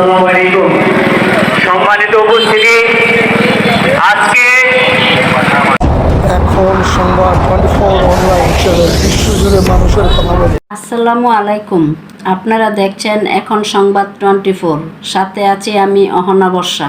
আসসালামু আলাইকুম। সম্মানিত উপস্থিতি আজকে এখন সংবাদ টোয়েন্টি ফোর অনলাইন চ্যানেল বিশ্বজুড়ে মানুষের কথা বলে আসসালামু আলাইকুম। আপনারা দেখছেন এখন সংবাদ টোয়েন্টি ফোর। সাথে আছি আমি অহনা বর্ষা।